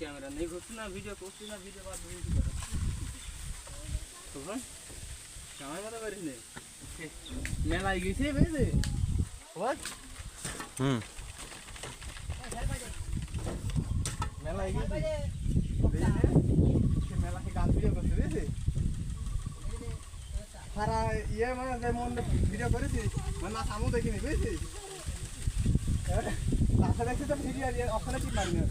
Camera नहीं? घुसती ना। Video घुसती ना वीडियो बाद में करो। तो हाँ कहाँ मत करिस ने। मैं लाई गई थी व्हाट हम्म। সারা ইয়ে মানে যেমন ভিডিও করেছি মানে না সামু দেখিনি বুঝলি তাছাড়া দেখছি তো ভিডিও অসলে ঠিক লাগে না